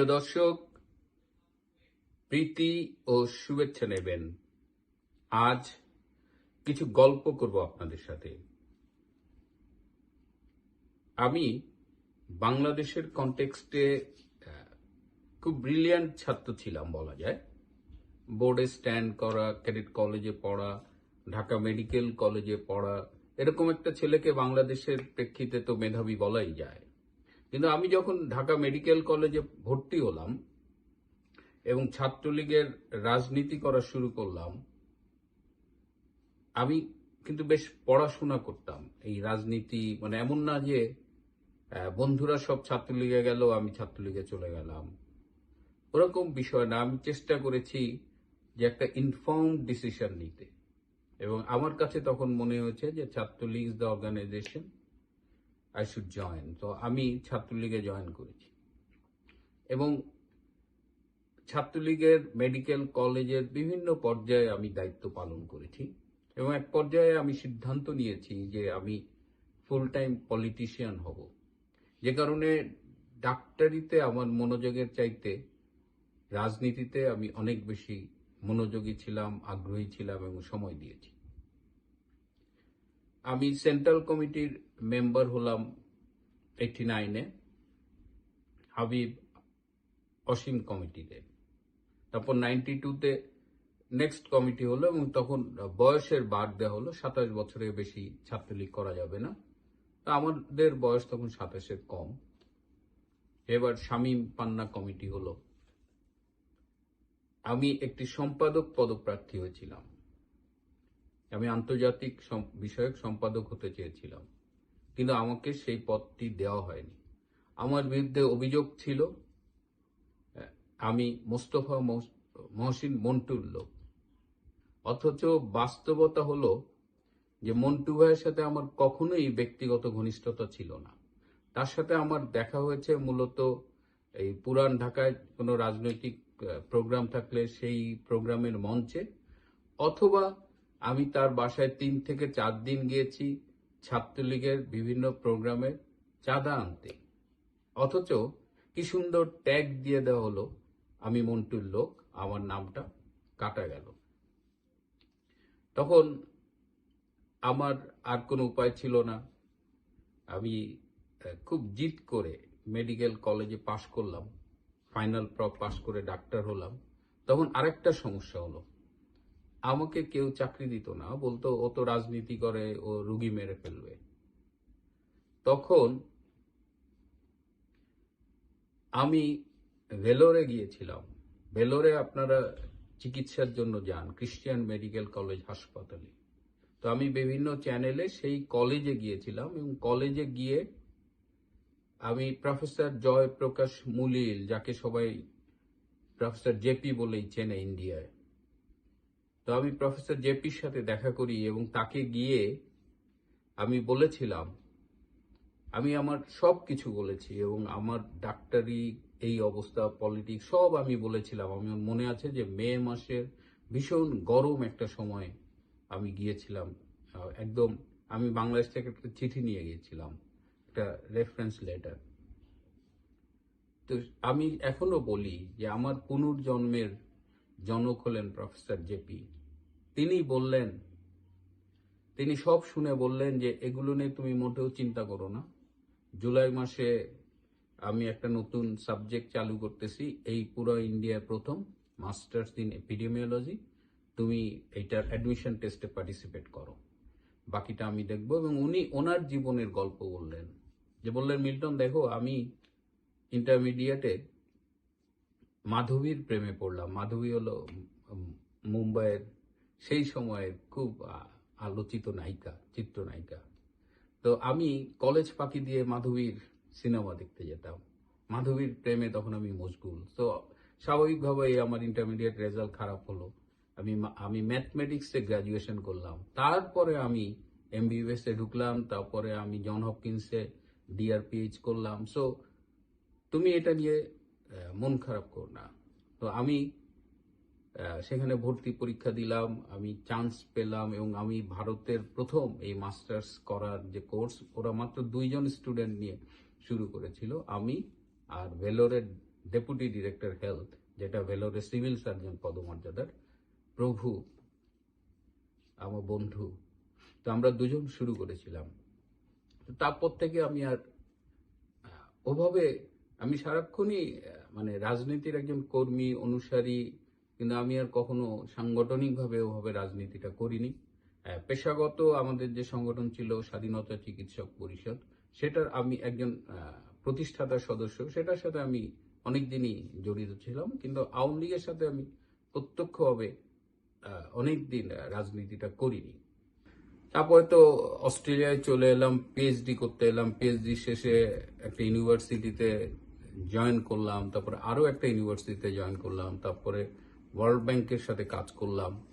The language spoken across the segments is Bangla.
প্রিয় দর্শক, প্রীতি ও শুভেচ্ছা নেবেন। আজ কিছু গল্প করব আপনাদের সাথে। আমি বাংলাদেশের কনটেক্সটে খুব ব্রিলিয়ান্ট ছাত্র ছিলাম বলা যায়। বোর্ডে স্ট্যান্ড করা ক্যাডেট কলেজে পড়া, ঢাকা মেডিকেল কলেজে পড়া, এরকম একটা ছেলেকে বাংলাদেশের প্রেক্ষিতে তো মেধাবী বলাই যায়। কিন্তু আমি যখন ঢাকা মেডিকেল কলেজে ভর্তি হলাম এবং ছাত্রলীগের রাজনীতি করা শুরু করলাম, আমি কিন্তু বেশ পড়াশোনা করতাম। এই রাজনীতি মানে এমন না যে বন্ধুরা সব ছাত্রলীগে গেল, আমি ছাত্রলীগে চলে গেলাম। ওরকম বিষয় না। আমি চেষ্টা করেছি যে একটা ইনফর্ম ডিসিশন নিতে। এবং আমার কাছে তখন মনে হয়েছে যে Chhatra League the organisation I should join তো আমি ছাত্রলীগে জয়েন করেছি। এবং ছাত্রলীগের মেডিকেল কলেজের বিভিন্ন পর্যায়ে আমি দায়িত্ব পালন করেছি। এবং এক পর্যায়ে আমি সিদ্ধান্ত নিয়েছি যে আমি ফুল টাইম পলিটিশিয়ান হব। যে কারণে ডাক্তারিতে আমার মনোযোগের চাইতে রাজনীতিতে আমি অনেক বেশি মনোযোগী ছিলাম, আগ্রহী ছিলাম এবং সময় দিয়েছি। আমি সেন্ট্রাল কমিটির মেম্বার হলাম এইটি নাইনে হাবিব অসীম কমিটিতে। তারপর নাইনটি টুতে নেক্সট কমিটি হলো এবং তখন বয়সের বার দেওয়া হলো, সাতাশ বছরের বেশি ছাত্রলীগ করা যাবে না। তা আমাদের বয়স তখন সাতাশের কম। এবার শামীম পান্না কমিটি হলো। আমি একটি সম্পাদক পদপ্রার্থী হয়েছিলাম। আমি আন্তর্জাতিক বিষয়ক সম্পাদক হতে চেয়েছিলাম। কিন্তু আমাকে সেই পদটি দেওয়া হয়নি। আমার বিরুদ্ধে অভিযোগ ছিল আমি মোস্তফা মহস- মহসিন মন্টুর লোক। অথচ বাস্তবতা হলো যে মন্টু ভাইয়ের সাথে আমার কখনোই ব্যক্তিগত ঘনিষ্ঠতা ছিল না। তার সাথে আমার দেখা হয়েছে মূলত এই পুরান ঢাকায় কোনো রাজনৈতিক প্রোগ্রাম থাকলে সেই প্রোগ্রামের মঞ্চে, অথবা আমি তার বাসায় তিন থেকে চার দিন গিয়েছি। ছাত্রলীগের বিভিন্ন প্রোগ্রামে চাঁদা আনতে। অথচ কি সুন্দর ট্যাগ দিয়ে দেওয়া হলো। আমি মন্টুর লোক, আমার নামটা কাটা গেল। তখন আমার আর কোনো উপায় ছিল না। আমি খুব জিত করে মেডিকেল কলেজে পাশ করলাম। ফাইনাল প্রপ পাশ করে ডাক্তার হলাম। তখন আরেকটা সমস্যা হলো। আমাকে কেউ চাকরি দিত না। বলতো, ও তো রাজনীতি করে, ও রুগী মেরে ফেলবে। তখন আমি ভেলোরে গিয়েছিলাম। ভেলোরে আপনারা চিকিৎসার জন্য যান ক্রিশ্চিয়ান মেডিকেল কলেজ হাসপাতালে। তো আমি বিভিন্ন চ্যানেলে সেই কলেজে গিয়েছিলাম এবং কলেজে গিয়ে আমি প্রফেসর জয় প্রকাশ মুলিল, যাকে সবাই প্রফেসর জেপি বলেই চেনে ইন্ডিয়ায় তো আমি প্রফেসর জেপির সাথে দেখা করি এবং তাকে গিয়ে আমি বলেছিলাম, আমি আমার সব কিছু বলেছি এবং আমার ডাক্তারি, এই অবস্থা, পলিটিক্স, সব আমি বলেছিলাম। আমি মনে আছে যে মে মাসের ভীষণ গরম একটা সময় আমি গিয়েছিলাম। একদম আমি বাংলাদেশ থেকে একটা চিঠি নিয়ে গিয়েছিলাম, একটা রেফারেন্স লেটার তো আমি এখনও বলি যে আমার পুনর্জন্মের জনক হলেন প্রফেসর জেপি তিনি বললেন, তিনি সব শুনে বললেন যে এগুলো নিয়ে তুমি মোটেও চিন্তা করো না। জুলাই মাসে আমি একটা নতুন সাবজেক্ট চালু করতেছি, এই পুরো ইন্ডিয়ার প্রথম, মাস্টার্স ইন এপিডেমিওলজি। তুমি এইটার অ্যাডমিশন টেস্টে পার্টিসিপেট করো। বাকিটা আমি দেখব এবং উনি ওনার জীবনের গল্প বললেন। যে বললেন, মিল্টন, দেখো, আমি ইন্টারমিডিয়েটে মাধবীর প্রেমে পড়লাম। মাধবী হলো মুম্বাইয়ের সেই সময়ের খুব আলোচিত নায়িকা, চিত্রনায়িকা। তো আমি কলেজ ফাঁকি দিয়ে মাধবীর সিনেমা দেখতে যেতাম। মাধবীর প্রেমে তখন আমি মশগুল। তো স্বাভাবিকভাবেই আমার ইন্টারমিডিয়েট রেজাল্ট খারাপ হলো। আমি আমি ম্যাথমেটিক্সে গ্রাজুয়েশন করলাম। তারপরে আমি এমবিবিএস এ ঢুকলাম। তারপরে আমি জন হপকিন্সে ডিআরপিএইচ করলাম। সো তুমি এটা নিয়ে মন খারাপ কর না। তো আমি সেখানে ভর্তি পরীক্ষা দিলাম, আমি চান্স পেলাম এবং আমি ভারতের প্রথম এই মাস্টার্স করার যে কোর্স ওরা মাত্র দুইজন স্টুডেন্ট নিয়ে শুরু করেছিল, আমি আর ভেলোরের ডেপুটি ডিরেক্টর হেলথ যেটা ভেলোরে সিভিল সার্জন পদমর্যাদার প্রভু, আমার বন্ধু। তো আমরা দুজন শুরু করেছিলাম। তো তারপর থেকে আমি আর ওভাবে আমি সারাক্ষণই মানে রাজনীতির একজন কর্মী, অনুসারী, কিন্তু আমি আর কখনো সাংগঠনিকভাবে ওভাবে রাজনীতিটা করিনি। পেশাগত আমাদের যে সংগঠন ছিল, স্বাধীনতা চিকিৎসক পরিষদ, সেটার আমি একজন প্রতিষ্ঠাতা সদস্য, সেটার সাথে আমি অনেকদিনই জড়িত ছিলাম, কিন্তু আওয়ামী লীগের সাথে আমি প্রত্যক্ষভাবে অনেক দিন রাজনীতিটা করিনি। তারপরে তো অস্ট্রেলিয়ায় চলে এলাম পিএইচডি করতে এলাম পিএইচডি শেষে একটা ইউনিভার্সিটিতে জয়েন করলাম, তারপরে আরও একটা ইউনিভার্সিটিতে জয়েন করলাম, তারপরে ওয়ার্ল্ড ব্যাংকের সাথে কাজ করলাম।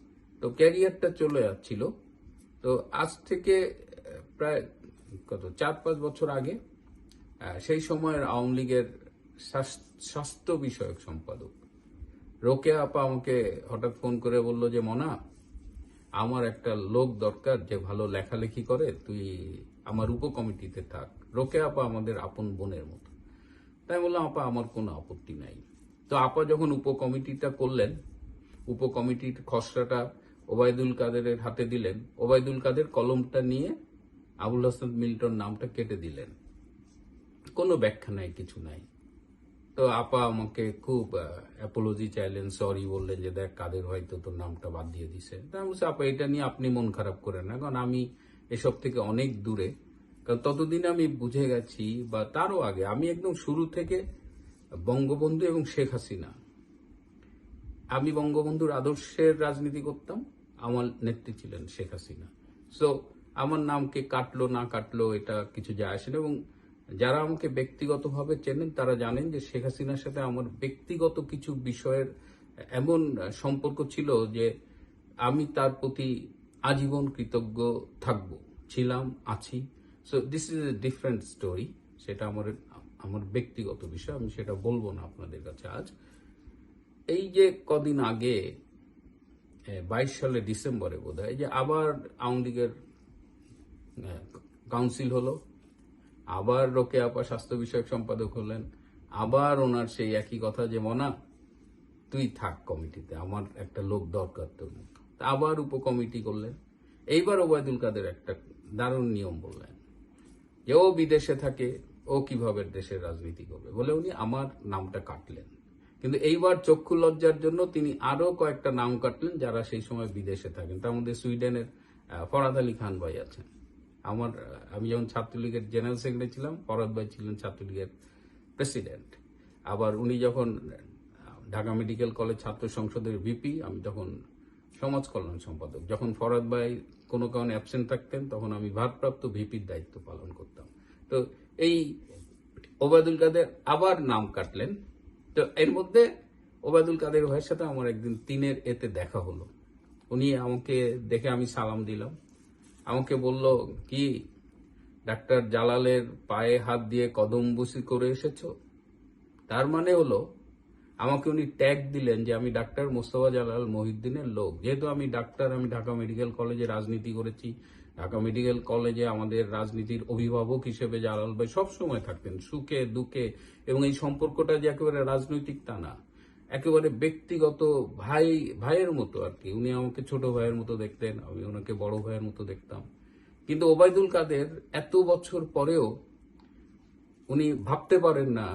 তো ক্যারিয়ারটা চলে যাচ্ছিল। তো আজ থেকে প্রায় কত, চার পাঁচ বছর আগে সেই সময়ের আওয়ামী লীগের স্বাস্থ্য বিষয়ক সম্পাদক। রোকেয়া আপা আমাকে হঠাৎ ফোন করে বলল যে, মনা, আমার একটা লোক দরকার যে ভালো লেখালেখি করে, তুই আমার উপকমিটিতে থাক। রোকে আপা আমাদের আপন বোনের মতো। তাই বললাম, আপা, আমার কোনো আপত্তি নাই। তো আপা যখন উপকমিটিটা করলেন, উপকমিটির খসড়াটা ওবায়দুল কাদেরের হাতে দিলেন, ওবায়দুল কাদের কলমটা নিয়ে আবুল হাসান মিল্টন নামটা কেটে দিলেন। কোনো ব্যাখ্যা নাই, কিছু নাই। তো আপা আমাকে খুব অ্যাপোলজি চাইলেন সরি বললেন যে, দেখ, কাদের হয়তো তোর নামটা বাদ দিয়ে দিছে। তা আমি আপা, এটা নিয়ে আপনি মন খারাপ করেন না, কারণ আমি এসব থেকে অনেক দূরে ততদিন আমি বুঝে গেছি, বা তারও আগে, আমি একদম শুরু থেকে বঙ্গবন্ধু এবং শেখ হাসিনা। আমি বঙ্গবন্ধুর আদর্শের রাজনীতি করতাম, আমার নেত্রী ছিলেন শেখ হাসিনা। সো আমার নামকে কাটলো, না কাটলো, এটা কিছু যায় আসে না। এবং যারা আমাকে ব্যক্তিগতভাবে চেনেন, তারা জানেন যে শেখ হাসিনার সাথে আমার ব্যক্তিগত কিছু বিষয়ের এমন সম্পর্ক ছিল যে আমি তার প্রতি আজীবন কৃতজ্ঞ থাকব, ছিলাম, আছি। So this is a different story সেটা আমার আমার ব্যক্তিগত বিষয়, আমি সেটা বলব না আপনাদের কাছে আজ। এই যে কদিন আগে বাইশ সালে ডিসেম্বরে বোধ হয় যে আবার আওয়ামী লীগের কাউন্সিল হলো, আবার রোকে আপা স্বাস্থ্য বিষয়ক সম্পাদক হলেন, আবার ওনার সেই একই কথা যে, মনা, তুই থাক কমিটিতে, আমার একটা লোক দরকার তোর মতো। আবার উপকমিটি করলেন। এইবার ওবায়দুল কাদের একটা দারুণ নিয়ম বললেন। যে ও বিদেশে থাকে, ও কীভাবে দেশের রাজনীতি করবে বলে উনি আমার নামটা কাটলেন। কিন্তু এইবার চক্ষু লজ্জার জন্য তিনি আরও কয়েকটা নাম কাটলেন যারা সেই সময় বিদেশে থাকেন। তার মধ্যে সুইডেনের ফরাদ আলী খান ভাই আছেন। আমার আমি যখন ছাত্রলীগের জেনারেল সেক্রেটারি ছিলাম, ফরাদ ভাই ছিলেন ছাত্রলীগের প্রেসিডেন্ট। আবার উনি যখন ঢাকা মেডিকেল কলেজ ছাত্র সংসদের ভিপি, আমি তখন সমাজ কল্যাণ সম্পাদক। যখন ফরাদ ভাই কোনো কারণে অ্যাবসেন্ট থাকতেন, তখন আমি ভারপ্রাপ্ত ভিপির দায়িত্ব পালন করতাম। তো এই ওবায়দুল কাদের আবার নাম কাটলেন। তো এর মধ্যে ওবায়দুল কাদের ভাইয়ের সাথে আমার একদিন তিনের এতে দেখা হলো। উনি আমাকে দেখে আমি সালাম দিলাম। আমাকে বলল, কি, ডাক্তার জালালের পায়ে হাত দিয়ে কদম বুসি করে এসেছ? তার মানে হলো আমাকে উনি ট্যাগ দিলেন যে আমি ডাক্তার মোস্তফা জালাল মহিউদ্দিনের লোক। যেহেতু আমি ডাক্তার আমি ঢাকা মেডিকেল কলেজে রাজনীতি করেছি। ঢাকা মেডিকেল কলেজে আমাদের রাজনীতির অভিভাবক হিসেবে জালাল ভাই সবসময় থাকতেন, সুখে, দুঃখে, এবং এই সম্পর্কটা যে একেবারে রাজনৈতিক তা না। একেবারে ব্যক্তিগত ভাই, ভাইয়ের মতো আর কি। উনি আমাকে ছোট ভাইয়ের মতো দেখতেন, আমি ওনাকে বড় ভাইয়ের মতো দেখতাম। কিন্তু ওবায়দুল কাদের এত বছর পরেও উনি ভাবতে পারেন না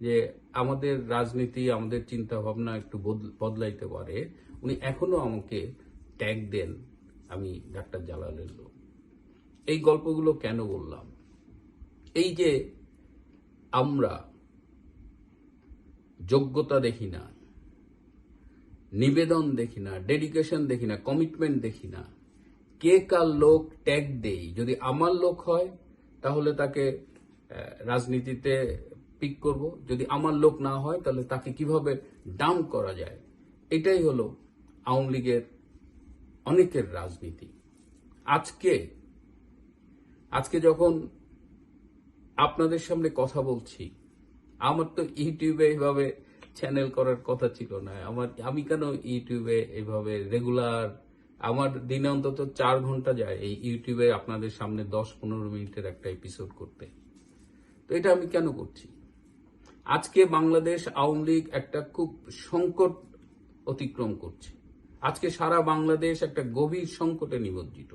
যে আমাদের রাজনীতি, আমাদের চিন্তা ভাবনা একটু বদ- বদলাইতে পারে, উনি এখনও আমাকে ট্যাগ দেন, আমি ডাক্তার জালালের লোক। এই গল্পগুলো কেন বললাম? এই যে আমরা যোগ্যতা দেখি না, নিবেদন দেখি না ডেডিকেশন দেখি না কমিটমেন্ট দেখি না, কে কার লোক ট্যাগ দেই? যদি আমার লোক হয়, তাহলে তাকে রাজনীতিতে পিক করব। যদি আমার লোক না হয়, তাহলে তাকে কীভাবে ডাউন করা যায়? এটাই হলো আওয়ামী লীগের অনেকের রাজনীতি। আজকে আজকে যখন আপনাদের সামনে কথা বলছি, আমার তো ইউটিউবে এইভাবে চ্যানেল করার কথা ছিল না। আমার, আমি কেন ইউটিউবে এইভাবে রেগুলার আমার দিনে অন্তত চার ঘণ্টা যায় এই ইউটিউবে আপনাদের সামনে দশ পনেরো মিনিটের একটা এপিসোড করতে। তো এটা আমি কেন করছি? আজকে বাংলাদেশ আওয়ামী লীগ একটা খুব সংকট অতিক্রম করছে। আজকে সারা বাংলাদেশ একটা গভীর সংকটে নিমজ্জিত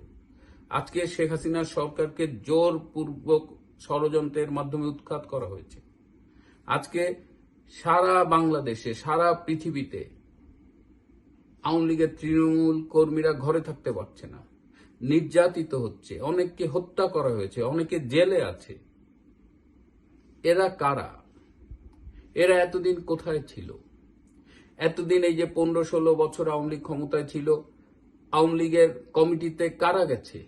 আজকে শেখ হাসিনার সরকারকে জোরপূর্বক ষড়যন্ত্রের মাধ্যমে উৎখাত করা হয়েছে। আজকে সারা বাংলাদেশে, সারা পৃথিবীতে আওয়ামী লীগের তৃণমূল কর্মীরা ঘরে থাকতে পারছে না। নির্যাতিত হচ্ছে, অনেককে হত্যা করা হয়েছে, অনেকে জেলে আছে। এরা কারা? এরা এতদিন কোথায় ছিল? এতদিন এই যে পনেরো ষোলো বছর আওয়ামী লীগ ক্ষমতায় ছিল, আওয়ামী লীগের কমিটিতে কারা গেছে?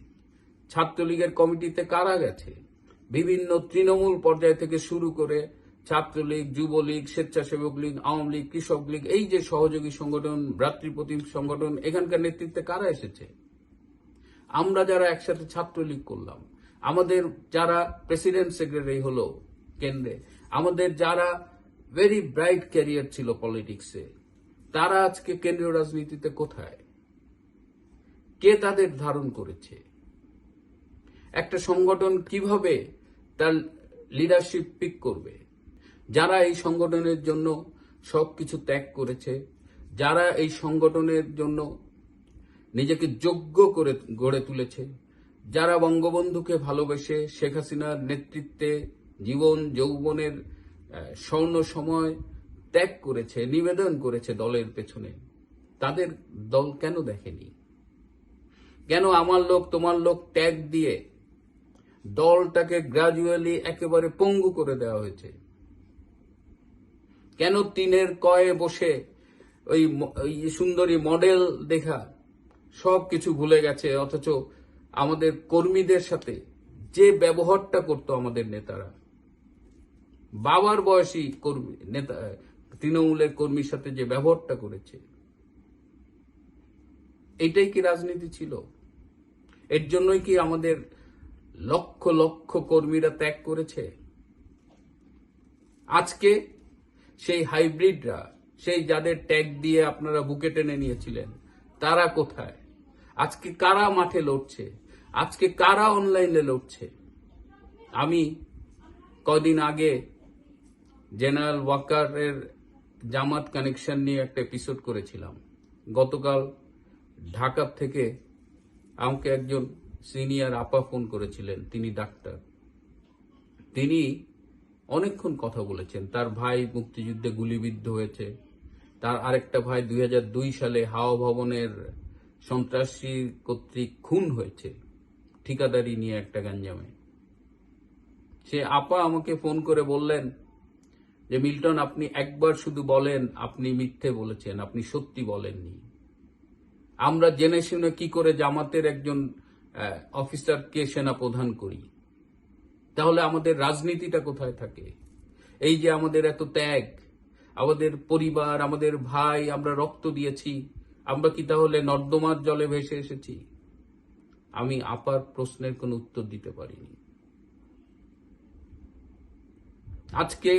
ছাত্রলীগের কমিটিতে কারা গেছে? বিভিন্ন তৃণমূল পর্যায় থেকে শুরু করে ছাত্রলীগ, যুবলীগ, স্বেচ্ছাসেবক লীগ, আওয়ামী লীগ, কৃষক লীগ, এই যে সহযোগী সংগঠন, ভ্রাতৃপ্রতিম সংগঠন, এখানকার নেতৃত্বে কারা এসেছে? আমরা যারা একসাথে ছাত্রলীগ করলাম, আমাদের যারা প্রেসিডেন্ট সেক্রেটারি হলো কেন্দ্রে, আমাদের যারা ভেরি ব্রাইট ক্যারিয়ার ছিল পলিটিক্সে তারা আজকে কেন্দ্রীয় রাজনীতিতে কোথায়? কে তাদের ধারণ করেছে? একটা সংগঠন কীভাবে তার লিডারশিপ পিক করবে? যারা এই সংগঠনের জন্য সবকিছু ত্যাগ করেছে, যারা এই সংগঠনের জন্য নিজেকে যোগ্য করে গড়ে তুলেছে, যারা বঙ্গবন্ধুকে ভালোবেসে শেখ হাসিনার নেতৃত্বে জীবন যৌবনের স্বর্ণ সময় ত্যাগ করেছে, নিবেদন করেছে দলের পেছনে। তাদের দল কেন দেখেনি? কেন আমার লোক, তোমার লোক ত্যাগ দিয়ে দলটাকে গ্রাজুয়ালি একেবারে পঙ্গু করে দেওয়া হয়েছে? কেন তিনের কয়ে বসে ওই সুন্দরী মডেল দেখা সব কিছু ভুলে গেছে? অথচ আমাদের কর্মীদের সাথে যে ব্যবহারটা করতো আমাদের নেতারা। বাবার বয়সী কর্মী, নেতা তৃণমূলের কর্মীর সাথে যে ব্যবহারটা করেছে, এটাই কি রাজনীতি ছিল? এর জন্যই কি আমাদের লক্ষ লক্ষ কর্মীরা ত্যাগ করেছে? আজকে সেই হাইব্রিডরা, সেই যাদের ট্যাগ দিয়ে আপনারা বুকে টেনে নিয়েছিলেন, তারা কোথায়? আজকে কারা মাঠে লড়ছে? আজকে কারা অনলাইনে লড়ছে? আমি কদিন আগে জেনারেল ওয়াকারের জামাত কানেকশন নিয়ে একটা এপিসোড করেছিলাম। গতকাল ঢাকা থেকে আমাকে একজন সিনিয়র আপা ফোন করেছিলেন, তিনি ডাক্তার। তিনি অনেকক্ষণ কথা বলেছেন। তার ভাই মুক্তিযুদ্ধে গুলিবিদ্ধ হয়েছে। তার আরেকটা ভাই দুই হাজার দুই সালে হাওয়া ভবনের সন্ত্রাসী কর্তৃক খুন হয়েছে, ঠিকাদারি নিয়ে একটা গাঞ্জামে সে আপা আমাকে ফোন করে বললেন যে মিল্টন, আপনি একবার শুধু বলেন, আপনি মিথ্যে বলেছেন, আপনি সত্যি বলেননি। আমরা জেনে শুনে কি করে জামাতের একজন অফিসারকে সেনা প্রধান করি? তাহলে আমাদের রাজনীতিটা কোথায় থাকে? এই যে আমাদের এত ত্যাগ, আমাদের পরিবার, আমাদের ভাই, আমরা রক্ত দিয়েছি, আমরা কি তাহলে নর্দমার জলে ভেসে এসেছি? আমি আপার প্রশ্নের কোনো উত্তর দিতে পারিনি। আজকে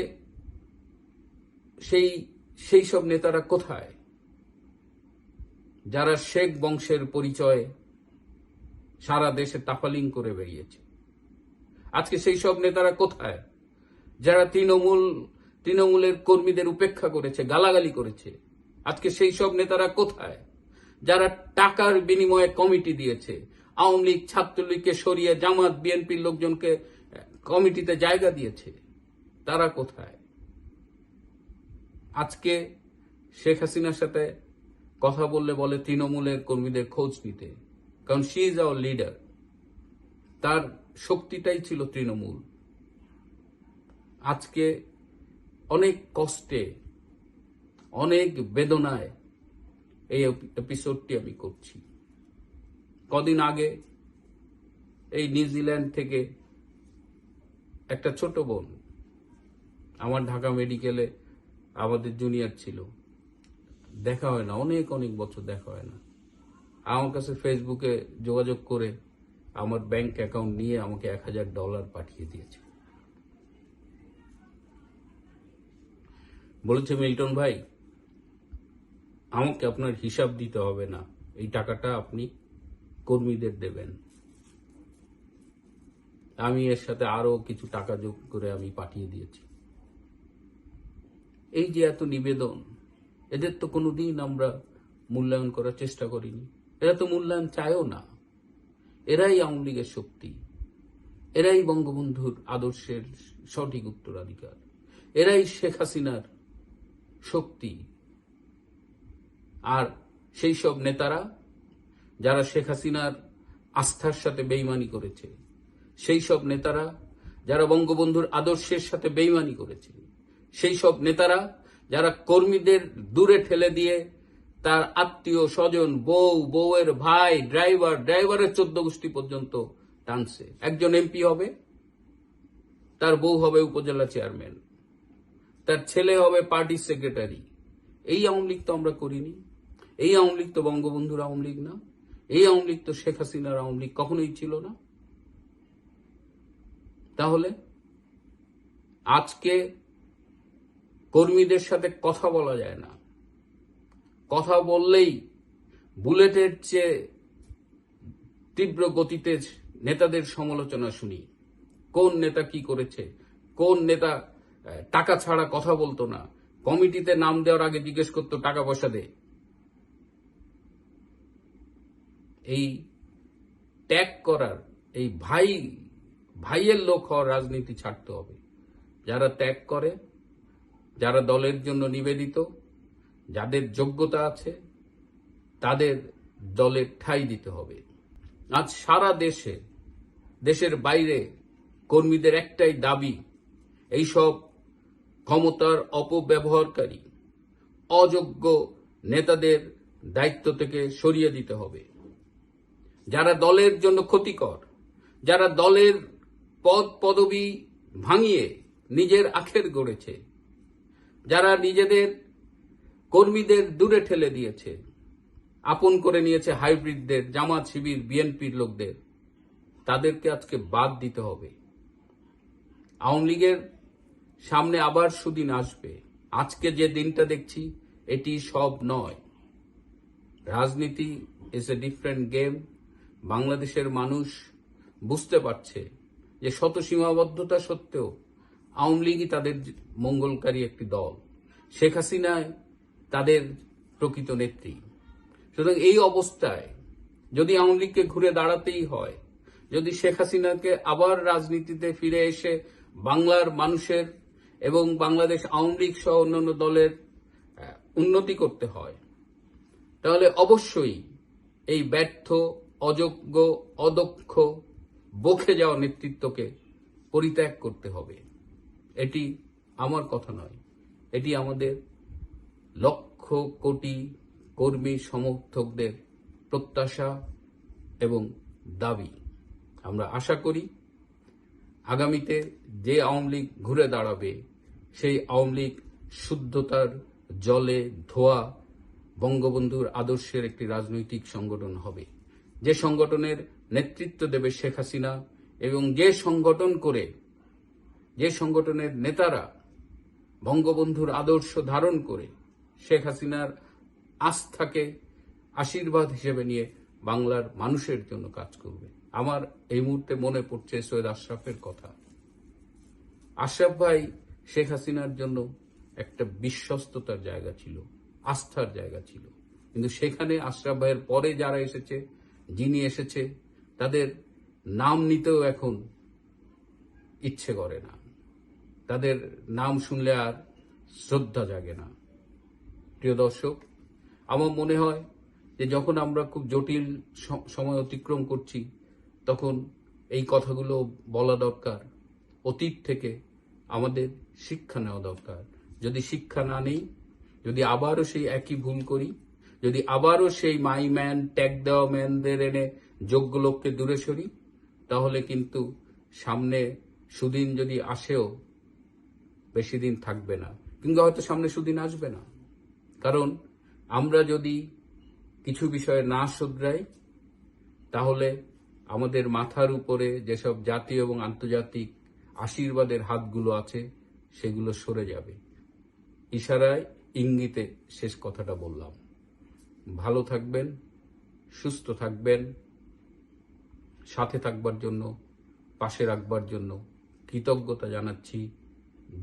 সেই সেই সব নেতারা কোথায়? যারা শেখ বংশের পরিচয়ে সারা দেশে তাফালিং করে বেরিয়েছে। আজকে সেই সব নেতারা কোথায়? যারা তৃণমূল, তৃণমূলের কর্মীদের উপেক্ষা করেছে, গালাগালি করেছে, আজকে সেই সব নেতারা কোথায়? যারা টাকার বিনিময়ে কমিটি দিয়েছে, আওয়ামী লীগ ছাত্রলীগকে সরিয়ে জামাত, বিএনপির লোকজনকে কমিটিতে জায়গা দিয়েছে, তারা কোথায়? আজকে শেখ হাসিনার সাথে কথা বললে বলে তৃণমূলের কর্মীদের খোঁজ নিতে। কারণ শি ইজ আওয়ার লিডার তার শক্তিটাই ছিল তৃণমূল। আজকে অনেক কষ্টে, অনেক বেদনায় এই এপিসোডটি আমি করছি। কদিন আগে এই নিউজিল্যান্ড থেকে একটা ছোট বোন, আমার ঢাকা মেডিকেলে আমাদের জুনিয়র ছিল। দেখা হয় না, অনেক অনেক বছর দেখা হয় না। আমার কাছে ফেসবুকে যোগাযোগ করে আমার ব্যাংক অ্যাকাউন্ট নিয়ে আমাকে এক হাজার ডলার পাঠিয়ে দিয়েছে। বলেছে, মিল্টন ভাই, আমাকে আপনার হিসাব দিতে হবে না। এই টাকাটা আপনি কর্মীদের দেবেন। আমি এর সাথে আরও কিছু টাকা যোগ করে আমি পাঠিয়ে দিয়েছি। এই যে এত নিবেদন, এদের তো কোনোদিন আমরা মূল্যায়ন করার চেষ্টা করিনি। এরা তো মূল্যায়ন চায়ও না। এরাই আওয়ামী লীগের শক্তি। এরাই বঙ্গবন্ধুর আদর্শের সঠিক উত্তরাধিকার। এরাই শেখ হাসিনার শক্তি। আর সেই সব নেতারা, যারা শেখ হাসিনার আস্থার সাথে বেইমানি করেছে, সেই সব নেতারা, যারা বঙ্গবন্ধুর আদর্শের সাথে বেইমানি করেছে সেই সব নেতারা, যারা কর্মীদের দূরে ঠেলে দিয়ে তার আত্মীয় স্বজন, বউ, বউয়ের ভাই, ড্রাইভার, ড্রাইভারের চোদ্দ গোষ্ঠী পর্যন্ত টানছে। একজন এমপি হবে, তার বউ হবে উপজেলা চেয়ারম্যান, তার ছেলে হবে পার্টি সেক্রেটারি। এই আওয়ামী লীগ তো আমরা করিনি। এই আওয়ামী লীগ তো বঙ্গবন্ধুর আওয়ামী লীগ না। এই আওয়ামী লীগ তো শেখ হাসিনার আওয়ামী লীগ কখনোই ছিল না। তাহলে আজকে কর্মীদের সাথে কথা বলা যায় না। কথা বললেই বুলেটের চেয়ে তীব্র গতিতে নেতাদের সমালোচনা শুনি। কোন নেতা কি করেছে? কোন নেতা টাকা ছাড়া কথা বলতো না? কমিটিতে নাম দেওয়ার আগে জিজ্ঞেস করতো, টাকা পয়সা দে। এই ত্যাগ করার, এই ভাই, ভাইয়ের লোক হওয়ার রাজনীতি ছাড়তে হবে। যারা ত্যাগ করে যারা দলের জন্য নিবেদিত, যাদের যোগ্যতা আছে, তাদের দলে ঠাঁই দিতে হবে। আজ সারা দেশে, দেশের বাইরে কর্মীদের একটাই দাবি, এইসব ক্ষমতার অপব্যবহারকারী, অযোগ্য নেতাদের দায়িত্ব থেকে সরিয়ে দিতে হবে। যারা দলের জন্য ক্ষতিকর, যারা দলের পদ পদবি ভাঙিয়ে নিজের আখের গড়েছে যারা নিজেদের কর্মীদের দূরে ঠেলে দিয়েছে, আপন করে নিয়েছে হাইব্রিডদের, জামাত শিবির, বিএনপির লোকদের, তাদেরকে আজকে বাদ দিতে হবে। আওয়ামী লীগের সামনে আবার সুদিন আসবে। আজকে যে দিনটা দেখছি, এটি সব নয়। রাজনীতি ইজ এ ডিফারেন্ট গেম বাংলাদেশের মানুষ বুঝতে পারছে যে শত সীমাবদ্ধতা সত্ত্বেও আওয়ামী লীগই তাদের মঙ্গলকারী একটি দল। শেখ হাসিনায় তাদের প্রকৃত নেত্রী। সুতরাং এই অবস্থায় যদি আওয়ামী লীগকে ঘুরে দাঁড়াতেই হয়, যদি শেখ হাসিনাকে আবার রাজনীতিতে ফিরে এসে বাংলার মানুষের এবং বাংলাদেশ আওয়ামী লীগ সহ অন্যান্য দলের উন্নতি করতে হয়, তাহলে অবশ্যই এই ব্যর্থ, অযোগ্য, অদক্ষ বকে যাওয়া নেতৃত্বকে পরিত্যাগ করতে হবে। এটি আমার কথা নয়। এটি আমাদের লক্ষ কোটি কর্মী সমর্থকদের প্রত্যাশা এবং দাবি। আমরা আশা করি আগামীতে যে আওয়ামী লীগ ঘুরে দাঁড়াবে, সেই আওয়ামী লীগ শুদ্ধতার জলে ধোয়া বঙ্গবন্ধুর আদর্শের একটি রাজনৈতিক সংগঠন হবে। যে সংগঠনের নেতৃত্ব দেবে শেখ হাসিনা এবং যে সংগঠন করে যে সংগঠনের নেতারা বঙ্গবন্ধুর আদর্শ ধারণ করে শেখ হাসিনার আস্থাকে আশীর্বাদ হিসেবে নিয়ে বাংলার মানুষের জন্য কাজ করবে। আমার এই মুহূর্তে মনে পড়ছে সৈয়দ আশরাফের কথা। আশরাফ ভাই শেখ হাসিনার জন্য একটা বিশ্বস্ততার জায়গা ছিল, আস্থার জায়গা ছিল। কিন্তু সেখানে আশরাফ ভাইয়ের পরে যারা এসেছে, যিনি এসেছে, তাদের নাম নিতেও এখন ইচ্ছে করে না। তাদের নাম শুনলে আর শ্রদ্ধা জাগে না। প্রিয় দর্শক, আমার মনে হয় যে যখন আমরা খুব জটিল সময় অতিক্রম করছি, তখন এই কথাগুলো বলা দরকার। অতীত থেকে আমাদের শিক্ষা নেওয়া দরকার। যদি শিক্ষা না নেই, যদি আবারও সেই একই ভুল করি, যদি আবারও সেই মাই ম্যান ট্যাগ দেওয়া ম্যানদের এনে যোগ্য লোককে দূরে সরি, তাহলে কিন্তু সামনে সুদিন যদি আসেও বেশি দিন থাকবে না। কিংবা হয়তো সামনে সুদিন আসবে না। কারণ আমরা যদি কিছু বিষয়ে না শুধরাই, তাহলে আমাদের মাথার উপরে যেসব জাতীয় এবং আন্তর্জাতিক আশীর্বাদের হাতগুলো আছে, সেগুলো সরে যাবে। ইশারায় ইঙ্গিতে শেষ কথাটা বললাম। ভালো থাকবেন, সুস্থ থাকবেন, সাথে থাকবার জন্য, পাশে রাখবার জন্য কৃতজ্ঞতা জানাচ্ছি।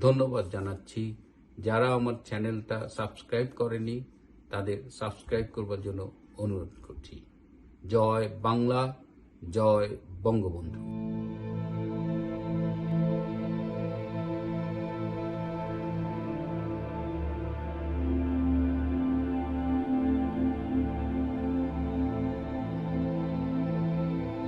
ধন্যবাদ জানাচ্ছি। যারা আমার চ্যানেলটা সাবস্ক্রাইব করেনি, তাদের সাবস্ক্রাইব করবার জন্য অনুরোধ করছি। জয় বাংলা, জয় বঙ্গবন্ধু।